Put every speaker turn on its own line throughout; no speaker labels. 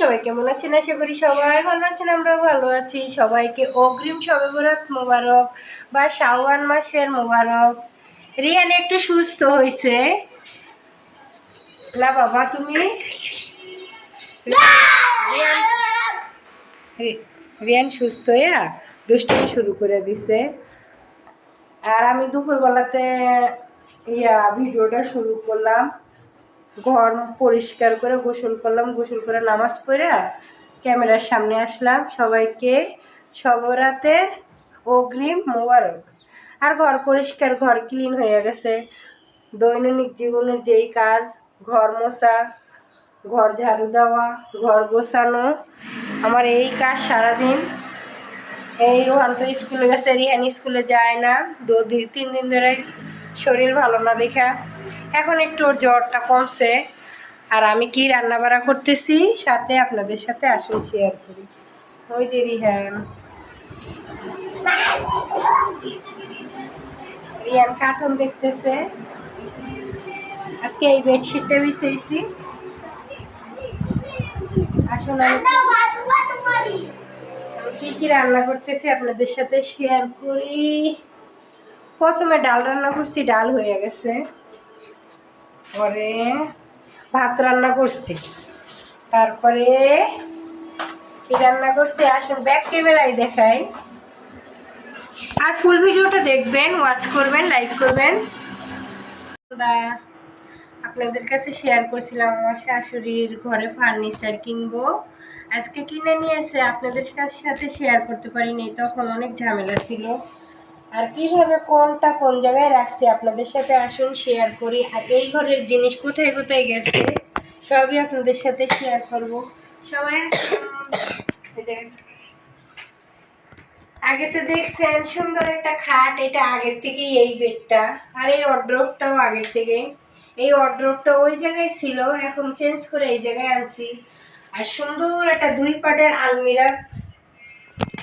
সবাই কেমন আছেন? আশা করি সবাই ভালো আছেন আমরা ভালো আছি। সবাইকে অগ্রিম সবে বরাত মোবারক বা শাওয়ান মাসের মোবারক। রিয়ান একটু সুস্থ হয়েছে না বাবা তুমি? রিয়ান সুস্থ হইয়া দুষ্টুমি শুরু করে দিছে। আর আমি দুপুরবেলাতে ইয়া ভিডিওটা শুরু করলাম। ঘর পরিষ্কার করে গোসল করলাম, গোসল করে নামাজ পড়ে ক্যামেরার সামনে আসলাম। সবাইকে সবরাতের অগ্রিম মোবারক। আর ঘর পরিষ্কার, ঘর ক্লিন হয়ে গেছে। দৈনন্দিন জীবনে যেই কাজ, ঘর মোছা, ঘর ঝাড়ু দেওয়া, ঘর গোছানো, আমার এই কাজ সারাদিন। এই রোহান তো স্কুলে গেছে, রিহান স্কুলে যায় না। দু দুই তিন দিন ধরে শরীর ভালো না দেখা। এখন একটু ওর জ্বরটা কমছে আর আমি কি রান্না বাড়া করতেছি সাথে আপনাদের সাথে আসুন শেয়ার করি। ওই যে রিহান। রিয়ান কার্টুন দেখতেছে। আজকে এই বেডশিটটা বিছাইছি। আসুন আমি কি কি রান্না করতেছি আপনাদের সাথে শেয়ার করি। প্রথমে ডাল রান্না করছি, ডাল হয়ে গেছে। পরে ভাত রান্না করছি। তারপরে কি রান্না করছি? আসুন ব্যাক ক্যামেরায় দেখাই। আর ফুল ভিডিওটা দেখবেন ওয়াচ করবেন লাইক করবেন। আপনাদের কাছে শেয়ার করছিলাম আমার শাশুড়ির ঘরে ফার্নিচার কিনবো। আজকে কিনে নিয়েছে আপনাদের কাছে সাথে শেয়ার করতে পারিনি, তখন অনেক ঝামেলা ছিল। আর কীভাবে কোনটা কোন জায়গায় রাখছি আপনাদের সাথে আসুন শেয়ার করি। আর এই ঘরের জিনিস কোথায় কোথায় গেছে, সবই আপনাদের সাথে শেয়ার করব। সবাই। আগে তো দেখছেন, সুন্দর একটা খাট, এটা আগের থেকেই এই বেডটা। আর এই অড্রপটাও আগের থেকে এই অড্রপটা ওই জায়গায় ছিল, এখন চেঞ্জ করে এই জায়গায় আনছি। আর সুন্দর একটা দুই পাটের আলমিরা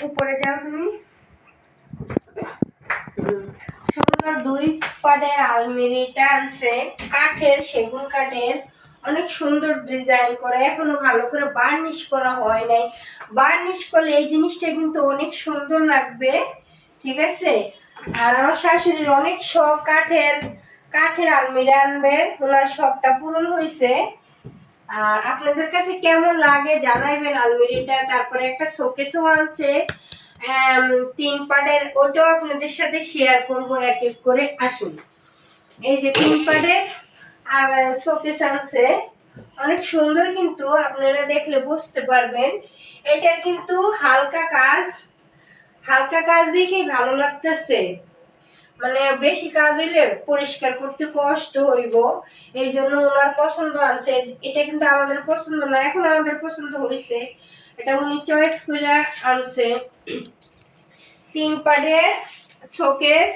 উপরে যাও তুমি হুম। সুন্দর দুই পাটের আলমিরিটা আনছে। কাঠের, সেগুন কাঠের। অনেক সুন্দর ডিজাইন করে, এখনও ভালো করে বার্নিশ করা হয় নাই। বার্নিশ করলে এই জিনিসটা কিন্তু অনেক সুন্দর লাগবে, ঠিক আছে? আর আমার শাশুড়ির অনেক শখ কাঠের কাঠের আলমিরা আনবে। ওনার শখটা পূরণ হয়েছে আর আপনাদের কাছে কেমন লাগে জানাইবেন আলমিরিটা। তারপরে একটা শোকেসও আনছে। তিন পাটের ওটাও আপনাদের সাথে শেয়ার করব এক এক করে, আসুন। এই যে তিন পাটের আর শোকেস আনছে। অনেক সুন্দর কিন্তু, আপনারা দেখলে বুঝতে পারবেন। এটার কিন্তু হালকা কাজ। হালকা কাজ দেখেই ভালো লাগতেছে। মানে বেশি কাজ হইলে পরিষ্কার করতে কষ্ট হইব। এই জন্য ওনার পছন্দ আনছে। এটা কিন্তু আমাদের পছন্দ না, এখন আমাদের পছন্দ হয়েছে এটা উনি চয়েস করে আনছে। তিন পাড়ের শোকেস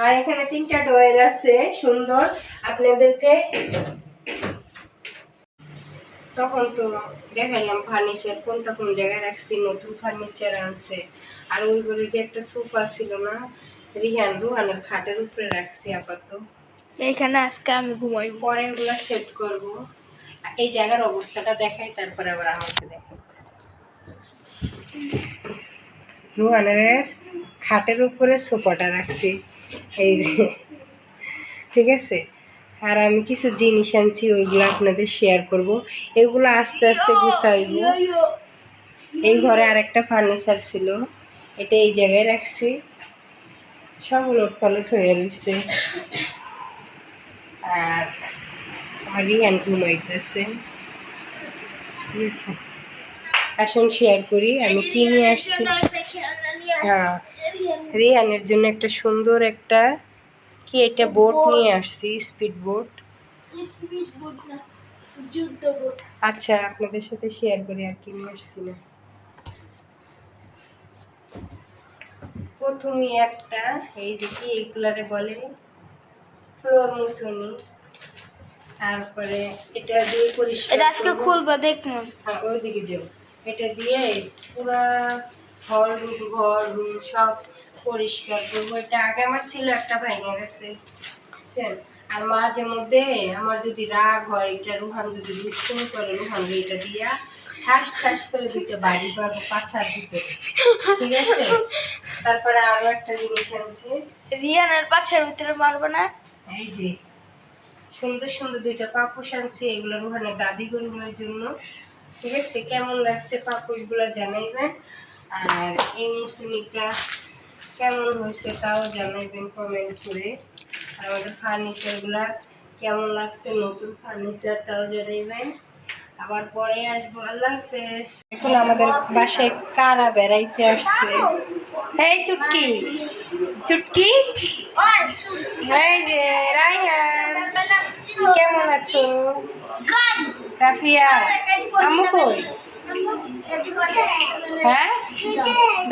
আর এখানে তিনটা ডয়ের আছে সুন্দর। আপনাদেরকে তখন তো দেখাইলাম ফার্নিচার কোনটা কোন জায়গায় রাখছি নতুন ফার্নিচার আনছে। আর ওই ঘরে যে একটা সোফা ছিল না রিহান রুহানের খাটের উপরে রাখছি আপাতত।
এইখানে আজকে আমি ঘুমাইব।
পরে ওগুলো সেট করব। এই জায়গার অবস্থাটা দেখাই, তারপরে আবার আমাকে দেখাইতেছি। রুহানের খাটের উপরে সোফাটা রাখছি। এই। ঠিক আছে? আর আমি কিছু জিনিস আনছি, ওইগুলো আপনাদের শেয়ার করব। এগুলো আস্তে আস্তে গুছাইব। এই ঘরে আরেকটা ফার্নিচার ছিল, এটা এই জায়গায় রাখছি। সব উলট পালট হয়ে রয়েছে আর রিহান ঘুমাইতেছে ঠিক আছে আসুন শেয়ার করি আমি কি নিয়ে আসছি? হ্যাঁ। রিহানের জন্য একটা সুন্দর একটা কি এটা বোট নিয়ে আসছি স্পিড বোট আচ্ছা আপনাদের সাথে শেয়ার করি আর কি নিয়ে আসছি না। প্রথমে একটা এই যে কি এইগুলারে বলে? ফ্লোর মুসুনি। তারপরে এটা দিয়ে পরিষ্কার
এটা আজকে। খুলবো দেখুন
হ্যাঁ ওইদিকে যাও। এটা দিয়ে পুরা ঘর রুম ঘর রুম সব পরিষ্কার করব। এটা আগে আমার ছিল একটা ভেঙে গেছে। বুঝছেন? আর মাঝে মধ্যে আমার যদি রাগ হয় এটা রুহান যদি দুষ্টুমি করে রুহান এটা দিয়া ঠাস ঠাস করে দুইটা বাড়ি পাবো পাছার ভিতরে ঠিক আছে? তারপরে আরও একটা জিনিস আনছি।
রিয়ানের পাছার ভিতরে মারবো না?
এই যে সুন্দর সুন্দর দুইটা পাপুস আনছি, এগুলো ওখানে দাদি গরুগুলোর জন্য। ঠিক আছে? কেমন লাগছে পাপুসগুলো জানাইবেন? আর এই মুসলিমটা কেমন হয়েছে তাও জানাইবেন কমেন্ট করে। আর আমাদের ফার্নিচারগুলা কেমন লাগছে, নতুন ফার্নিচার তাও জানাইবেন। আবার পরে আসব। আল্লাহ হাফেজ। এখন আমাদের বাসায় কারা বেড়াইতে আসছে? এই চুটকি। চুটকি? এই যে রাইহান কেমন আছো? রাফিয়া আম্মু কই? হ্যাঁ?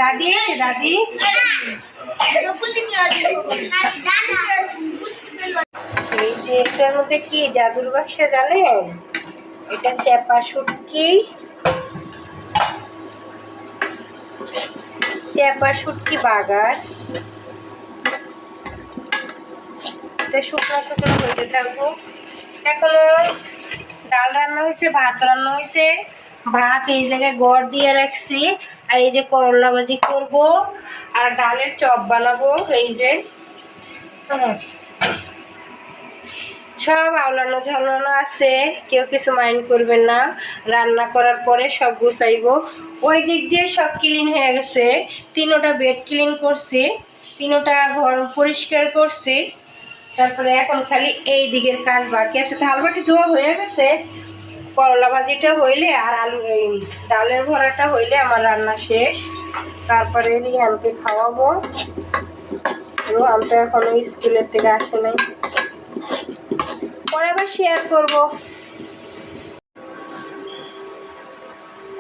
দাদি আছে দাদি? এই যে এটার মধ্যে কি জাদুর বাক্সা জানেন? এটা চেপা শুটকি। চেপা শুটকি বাগার। এটা শুকনো শুকনো হইতে থাকব এখনও ডাল রান্না হয়েছে, ভাত রান্না হয়েছে। ভাত এই জায়গায় গড় দিয়ে রাখছি, আর এই যে করলা ভাজি করব, আর ডালের চপ বানাবো, এই যে। সব আওলানো ঝালানো আছে, কেউ কিছু মাইন্ড করবেন না। রান্না করার পরে সব গুছাইবো। ওই দিক দিয়ে সব ক্লিন হয়ে গেছে। তিনোটা বেড ক্লিন করছি, তিনোটা ঘর পরিষ্কার করছি। তারপরে এখন খালি এই দিকের কাজ বাকি আছে। থালবাটি ধোয়া হয়ে গেছে। করলা ভাজিটা হইলে আর আলু, এই ডালের ভরাটা হইলে আমার রান্না শেষ। তারপরে রিহানকে খাওয়াবো। রোহান তো এখনও স্কুলের থেকে আসে নাই। পরে আবার শেয়ার করব।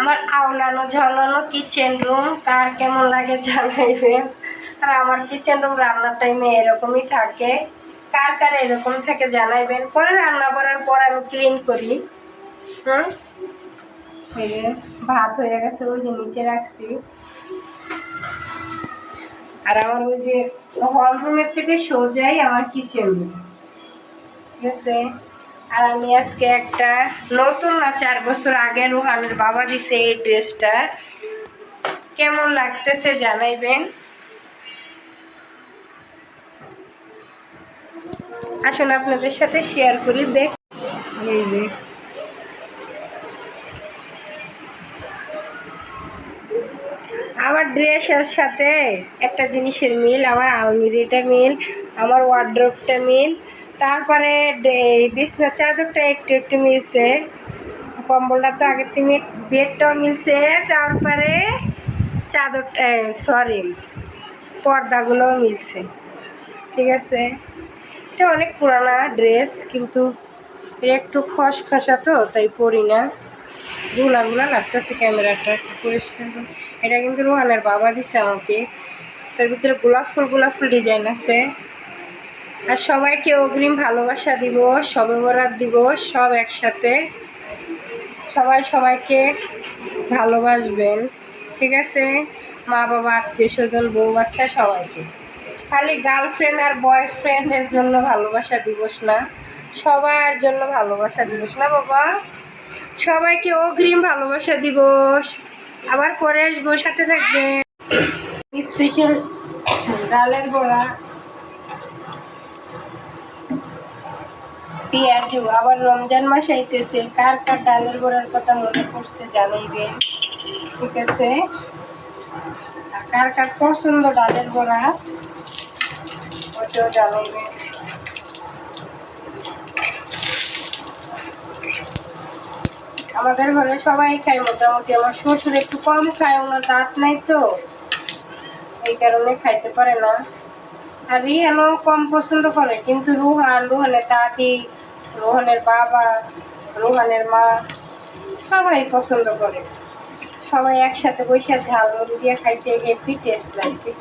আমার আওলানো ঝালানো কিচেন রুম কার কেমন লাগে জানাইবেন? আর আমার কিচেন রুম রান্নার টাইমে এরকমই থাকে। কার কার এরকম থাকে জানাইবেন পরে রান্না করার পর আমি ক্লিন করি। হুম? ভাত হয়ে গেছে, ওই যে নিচে রাখছি। আর আমার ওই যে হল রুমের থেকে সোজাই আমার কিচেন ঠিক আছে? আর আমি আজকে একটা নতুন না, চার বছর আগে রুহানের বাবা দিছে এই ড্রেসটা। কেমন লাগতেছে জানাইবেন? আসুন আপনাদের সাথে শেয়ার করি বেক এই যে। আমার ড্রেসের সাথে একটা জিনিসের মিল, আমার আলমিরিটা মিল, আমার ওয়ার্ড্রোপটা মিল। তারপরে বিছনার চাদরটা একটু একটু মিলছে। কম্বলটা তো আগের থেকে বেডটাও মিলছে। তারপরে চাদরটা সরি পর্দাগুলোও মিলছে। ঠিক আছে? এটা অনেক পুরানা ড্রেস, কিন্তু এটা একটু খসখসা তো, তাই পরি না। ধুলাগুলা লাগতেছে ক্যামেরাটা পরিষ্কার এটা কিন্তু রোহানের বাবা দিছে আমাকে। তার ভিতরে গোলাপ ফুল গোলাপ ফুল ডিজাইন আছে। আর সবাইকে অগ্রিম ভালোবাসা দিব সবে বরাত দিব, সব একসাথে। সবাই সবাইকে ভালোবাসবেন, ঠিক আছে? মা বাবা আত্মীয় স্বজন বউ বাচ্চা সবাইকে। খালি গার্লফ্রেন্ড আর বয়ফ্রেন্ডের জন্য ভালোবাসা দিবস না। সবার জন্য ভালোবাসা দিবস না বাবা? সবাইকে অগ্রিম ভালোবাসা দিবস। আবার পরে আসব, সাথে থাকবে স্পেশাল ডালের বড়া। পেঁয়াজু, আবার রমজান মাস আইতেছে। কার কার ডালের বড়ার কথা মনে পড়ছে জানাইবেন। ঠিক আছে? কার কার পছন্দ ডালের বড়া? আমাদের ঘরে সবাই খায় মোটামুটি। আমার শ্বশুর একটু কম খায়, ওনার দাঁত নাই তো। এই কারণে খাইতে পারে না। আর রিহানও কম পছন্দ করে, কিন্তু রুহান, রুহানের দাদি, রোহানের বাবা, রোহানের মা, সবাই পছন্দ করে। সবাই একসাথে বসে ঝাল মুড়ি দিয়ে খাইতে হেভি টেস্ট লাগে।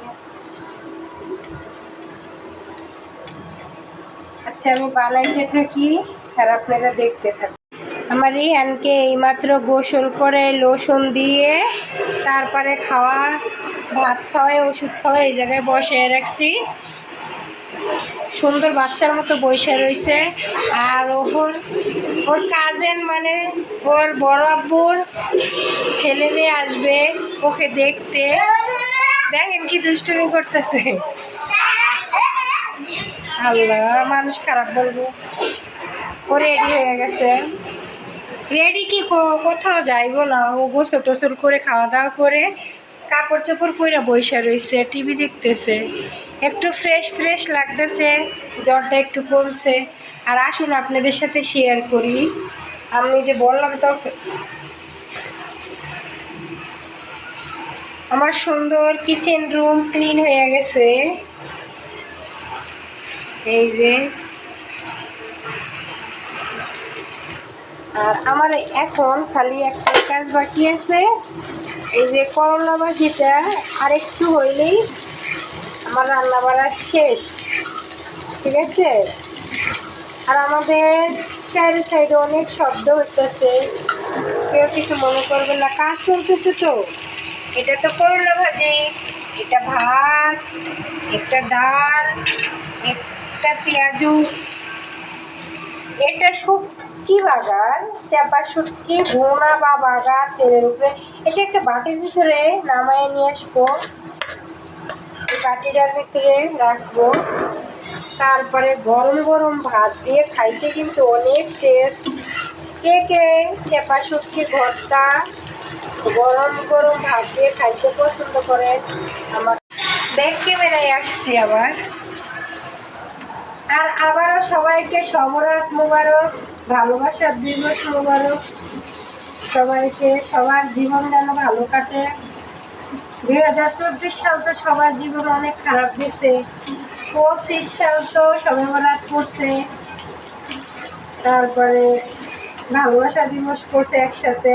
আচ্ছা আমি বানাইতে থাকি আর আপনারা দেখতে থাকুন। আমার এই রিহানকে এইমাত্র গোসল করে লোশন দিয়ে তারপরে খাওয়া, ভাত খাওয়াই ওষুধ খাওয়া এই জায়গায় বসে রাখছি। সুন্দর বাচ্চার মতো বসে রয়েছে আর ওর ওর কাজেন মানে ওর বড় আব্বুর ছেলে মেয়ে আসবে ওকে দেখতে। দেখেন কি দুষ্টুমি করতেছে। আল্লাহ মানুষ খারাপ বলব। ও রেডি হয়ে গেছে। রেডি কি কোথাও যাইবো না ও গোসল টোসল করে, খাওয়া দাওয়া করে, কাপড় চোপড় পরে বসে রয়েছে টিভি দেখতেছে। একটু ফ্রেশ ফ্রেশ লাগতেছে, জ্বরটা একটু কমছে। আর আসুন আপনাদের সাথে শেয়ার করি। আমি যে বললাম তো, আমার সুন্দর কিচেন রুম ক্লিন হয়ে গেছে। এই যে। আর আমার এখন খালি একটা কাজ বাকি আছে। এই যে করলা ভাজিটা আর একটু হইলেই আমার রান্না বাড়া শেষ। ঠিক আছে? আর আমাদের চারি সাইডে অনেক শব্দ হইতেছে। কেউ কিছু মনে করবে না, কাজ চলতেছে তো। এটা তো করলা ভাজি। এটা ভাত, একটা ডাল একটা পেঁয়াজু। এটা শুটকি বাগার চাপা শুটকি, ভুনা বা বাগার, তেলের উপরে। এটা একটা বাটির ভিতরে নামায় নিয়ে আসব। বাটিটার ভিতরে রাখব। তারপরে গরম গরম ভাত দিয়ে খাইতে কিন্তু অনেক টেস্ট কে কে চেপা শুটকি, ভর্তা গরম গরম ভাত দিয়ে খাইতে পছন্দ করেন, আমার ব্যাগ ক্যামেরায় আসছি আবার। আর আবারও সবাইকে সমরাত মোবারক ভালোবাসার দিবস মোবারক সবাইকে সবার জীবন যেন ভালো কাটে। দুই হাজার চব্বিশ সাল তো সবার জীবন অনেক খারাপ গেছে। পঁচিশ সাল তো সবাই বরাত করছে তারপরে ভালোবাসা দিবস পড়ছে একসাথে।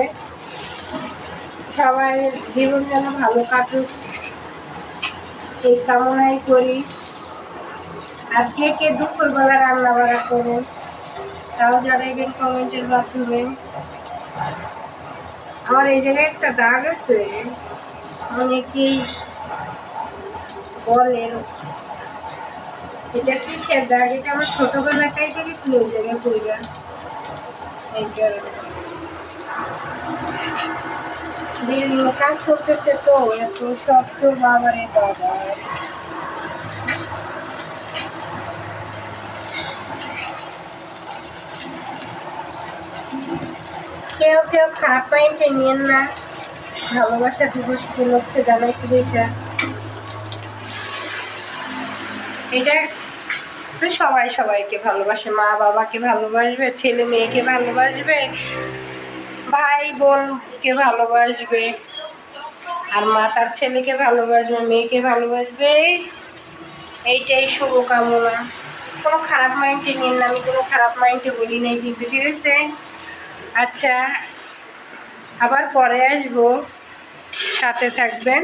সবাই জীবন যেন ভালো কাটুক। এই কামনাই করি। আর কে কে দুপুরবেলা রান্না বাড়া করেন তাও জানাইবেন কমেন্টের মাধ্যমে। আমার এই জায়গায় একটা দাগ আছে, অনেকেই বলেন এটা কিসের দাগ? এটা আমার ছোটবেলা কাইটে গেছিল ওই জায়গায় পরিবার এই কারণে। কাজ চলতেছে তো, এত শক্ত বাবারে বাবা। কেউ কেউ খারাপ মাইন্ডে নিয়েন না। ভালোবাসা দিবস উপলক্ষে জানাইছি এটা এটা সবাই সবাইকে ভালোবাসে। মা বাবাকে ভালোবাসবে, ছেলে মেয়েকে ভালোবাসবে, ভাই বোনকে ভালোবাসবে, আর মা তার ছেলেকে ভালোবাসবে, মেয়েকে ভালোবাসবে। এইটাই শুভকামনা। কোনো খারাপ মাইন্ডে নিন না। আমি কোনো খারাপ মাইন্ডে বলি নাই, কিন্তু ঠিক আছে? আচ্ছা আবার পরে আসব। সাথে থাকবেন।